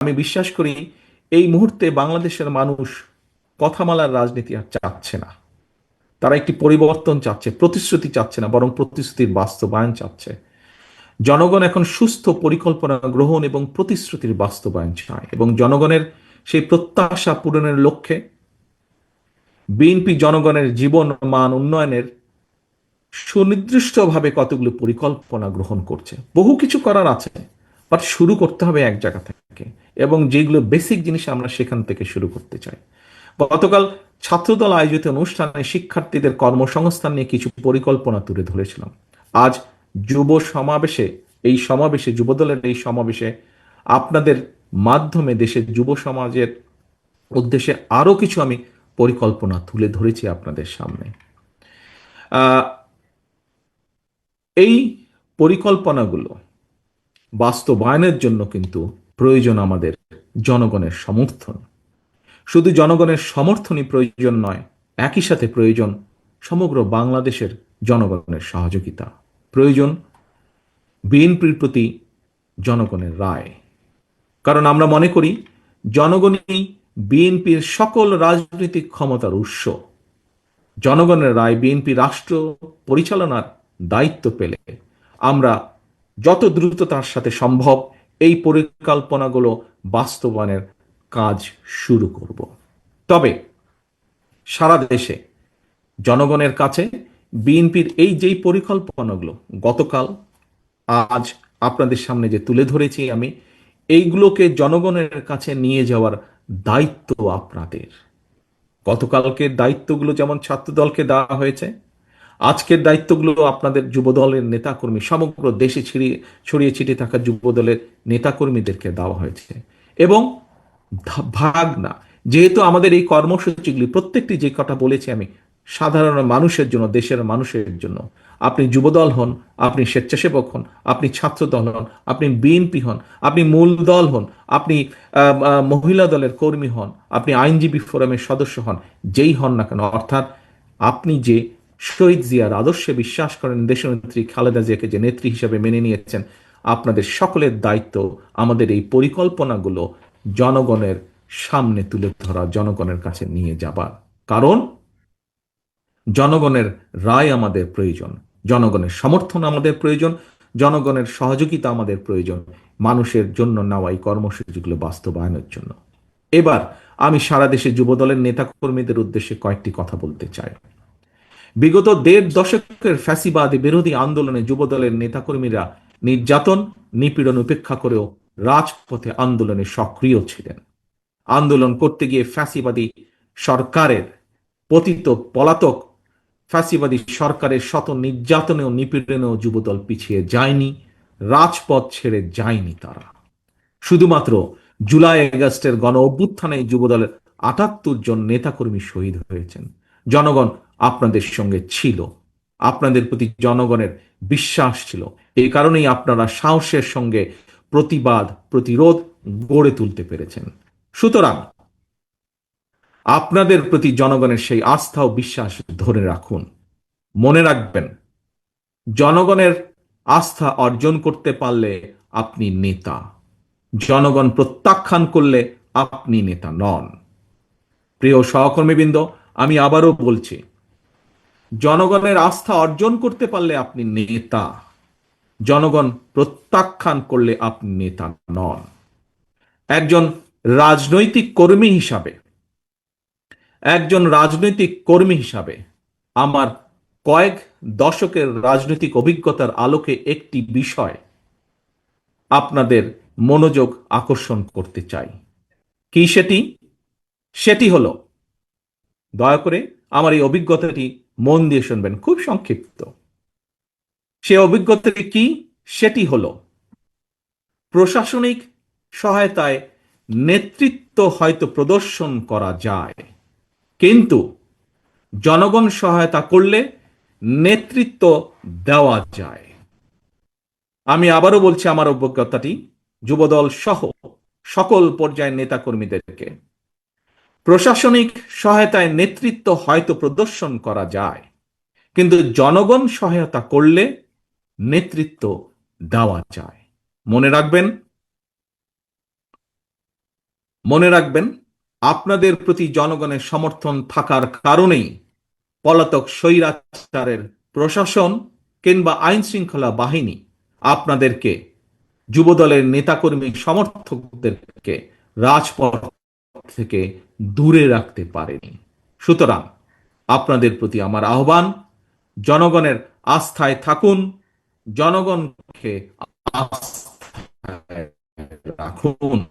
আমি বিশ্বাস করি এই মুহূর্তে বাংলাদেশের মানুষ কথামালার রাজনীতি আর চাচ্ছে না। তারা একটি পরিবর্তন চাচ্ছে, প্রতিশ্রুতি চাচ্ছে না, বরং প্রতিশ্রুতির বাস্তবায়ন চাচ্ছে। জনগণ এখন সুস্থ পরিকল্পনা গ্রহণ এবং প্রতিশ্রুতির বাস্তবায়ন চায় এবং জনগণের সেই প্রত্যাশা পূরণের লক্ষ্যে বিএনপি জনগণের জীবন মান উন্নয়নের সুনির্দিষ্টভাবে কতগুলো পরিকল্পনা গ্রহণ করছে। বহু কিছু করার আছে বাট শুরু করতে হবে এক জায়গা থেকে। এবং যেগুলো বেসিক জিনিস আমরা সেখান থেকে শুরু করতে চাই। গতকাল ছাত্রদল আয়োজিত অনুষ্ঠানে শিক্ষার্থীদের কর্মসংস্থান নিয়ে কিছু পরিকল্পনা তুলে ধরেছিলাম। আজ যুব সমাবেশে, এই সমাবেশে, যুবদলের এই সমাবেশে আপনাদের মাধ্যমে দেশের যুব সমাজের উদ্দেশ্যে আরও কিছু আমি পরিকল্পনা তুলে ধরেছি আপনাদের সামনে। এই পরিকল্পনাগুলো বাস্তবায়নের জন্য কিন্তু প্রয়োজন আমাদের জনগণের সমর্থন। শুধু জনগণের সমর্থনই প্রয়োজন নয়, একই সাথে প্রয়োজন সমগ্র বাংলাদেশের জনগণের সহযোগিতা। প্রয়োজন বিএনপির প্রতি জনগণের রায়। কারণ আমরা মনে করি, জনগণই বিএনপির সকল রাজনৈতিক ক্ষমতার উৎস। জনগণের রায় বিএনপি রাষ্ট্র পরিচালনার দায়িত্ব পেলে আমরা যত দ্রুত তার সাথে সম্ভব এই পরিকল্পনাগুলো বাস্তবায়নের কাজ শুরু করব। তবে সারা দেশে জনগণের কাছে বিএনপির এই যেই পরিকল্পনাগুলো গতকাল, আজ আপনাদের সামনে যে তুলে ধরেছি আমি, এইগুলোকে জনগণের কাছে নিয়ে যাওয়ার দায়িত্ব আপনাদের। গতকালকে দায়িত্বগুলো যেমন ছাত্রদলকে দেওয়া হয়েছে আজকের দায়িত্বগুলো আপনাদের যুবদলের নেতাকর্মী, সমগ্র দেশে ছড়িয়ে ছড়িয়ে ছিটিয়ে থাকা যুবদলের নেতাকর্মীদেরকে দেওয়া হয়েছে। এবং ভাগ না। যেহেতু আমাদের এই কর্মসূচিগুলি প্রত্যেকটি যে কথা বলেছি আমি, সাধারণ মানুষের জন্য, দেশের মানুষের জন্য। আপনি যুবদল হন, আপনি স্বেচ্ছাসেবক হন, আপনি ছাত্রদল হন, আপনি বিএনপি হন, আপনি মূল দল হন, আপনি মহিলা দলের কর্মী হন, আপনি আইনজীবী ফোরামের সদস্য হন, যেই হন না কেন, অর্থাৎ আপনি যে শহীদ জিয়ার আদর্শে বিশ্বাস করেন দেশনেত্রী খালেদা জিয়াকে যে নেত্রী হিসেবে মেনে নিয়েছেন, আপনাদের সকলের দায়িত্ব আমাদের এই পরিকল্পনাগুলো জনগণের সামনে তুলে ধরা, জনগণের কাছে নিয়ে যাবার। কারণ জনগণের রায় আমাদের প্রয়োজন, জনগণের সমর্থন আমাদের প্রয়োজন, জনগণের সহযোগিতা আমাদের প্রয়োজন মানুষের জন্য নেওয়া এই কর্মসূচিগুলো বাস্তবায়নের জন্য। এবার আমি সারা দেশে যুবদলের নেতাকর্মীদের উদ্দেশ্যে কয়েকটি কথা বলতে চাই। বিগত দেড় দশকের ফ্যাসিবাদী বিরোধী আন্দোলনে যুবদলের নেতাকর্মীরা নির্যাতন, নিপীড়ন উপেক্ষা করেও রাজপথে আন্দোলনে সক্রিয় ছিলেন। আন্দোলন করতে গিয়ে ফ্যাসিবাদী সরকারের পতিত পলাতক ফ্যাসিবাদী সরকারের শত নির্যাতনে ও নিপীড়নেও যুবদল পিছিয়ে যায়নি, রাজপথ ছেড়ে যায়নি তারা। শুধুমাত্র জুলাই আগস্টের গণ অভ্যুত্থানে যুবদলের আটাত্তর জন নেতাকর্মী শহীদ হয়েছেন। জনগণ আপনাদের সঙ্গে ছিল। আপনাদের প্রতি জনগণের বিশ্বাস ছিল। এই কারণেই আপনারা সাহসের সঙ্গে প্রতিবাদ, প্রতিরোধ গড়ে তুলতে পেরেছেন। সুতরাং আপনাদের প্রতি জনগণের সেই আস্থা ও বিশ্বাস ধরে রাখুন। মনে রাখবেন, জনগণের আস্থা অর্জন করতে পারলে আপনি নেতা। জনগণ প্রত্যাখ্যান করলে আপনি নেতা নন। প্রিয় সহকর্মীবৃন্দ আমি আবারও বলছি, জনগণের আস্থা অর্জন করতে পারলে আপনি নেতা, জনগণ প্রত্যাখ্যান করলে আপনি নেতা নন। একজন রাজনৈতিক কর্মী হিসাবে, একজন রাজনৈতিক কর্মী হিসাবে আমার কয়েক দশকের রাজনৈতিক অভিজ্ঞতার আলোকে একটি বিষয় আপনাদের মনোযোগ আকর্ষণ করতে চাই। কি সেটি? সেটি হলো দয়া করে আমার এই অভিজ্ঞতাটি মন দিয়ে শুনবেন, খুব সংক্ষিপ্ত। সে অভিজ্ঞতাটি কি? সেটি হলো, প্রশাসনিক সহায়তায় নেতৃত্ব হয়তো প্রদর্শন করা যায়, কিন্তু জনগণ সহায়তা করলে নেতৃত্ব দেওয়া যায়। আমি আবারও বলছি, আমার অভিজ্ঞতাটি যুবদল সহ সকল পর্যায়ের নেতাকর্মীদেরকে। প্রশাসনিক সহায়তায় নেতৃত্ব হয়তো প্রদর্শন করা যায়, কিন্তু জনগণ সহায়তা করলে নেতৃত্ব দেওয়া যায়। মনে রাখবেন মনে রাখবেন, আপনাদের প্রতি জনগণের সমর্থন থাকার কারণেই পলাতক স্বৈরাচারের প্রশাসন কিংবা আইন শৃঙ্খলা বাহিনী আপনাদেরকে, যুবদলের নেতাকর্মী সমর্থকদেরকে, রাজপথ থেকে দূরে রাখতে পারেনি। সুতরাং আপনাদের প্রতি আমার আহ্বান জনগণের আস্থায় থাকুন জনগণকে রাখুন।